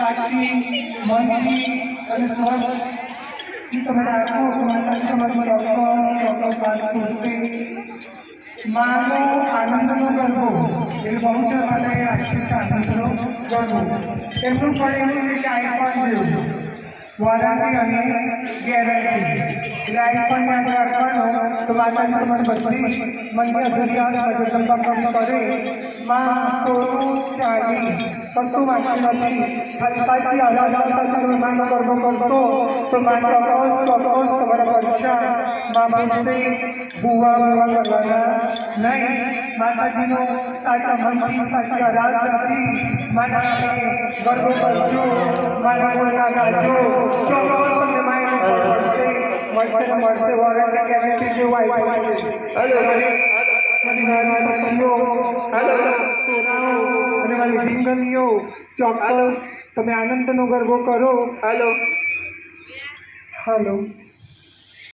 સાચી મનથી અને સ્વસ્થ ઈ તમે રાખો તો માતાજી તમારું ચોક્કસ ચોક્કસ વાત પૂછશે માનો આનંદનો ગરબો એ બહુ છે માટે રાખે છે આનંદનો ગરબો એમનું પણ એવું છે કે આઈફોન જેવું વોરંટી અને ગેરંટી. લાઈન પણ યાદ રાખવાનો, તો માતાજી તમને બધી મનની અભિયાન સંપર્ક કરે. માં સોનું ચાલી કશું વાંચી નથી. ખાલી અલગ અલગ આવતા માનો ગરબો કરતો, તો માં ચોક્કસ તમારા પરીક્ષા માં ભૂવા ભૂવા કરવાના. નહીં માતાજીનો સાચા મનથી સાચી આરાધનાથી માતાજીને ગરબો કરજો મારા ગુણના ગાજો ચોક્કસ તમને માયનો મળશે. મળશે ને મળશે જેવું આવી મારી નાની પતંગો સોનાઓ અને મારી રીંગણીઓ ચોક્કસ તમે આનંદનો ગરબો કરો. હેલો. હલો.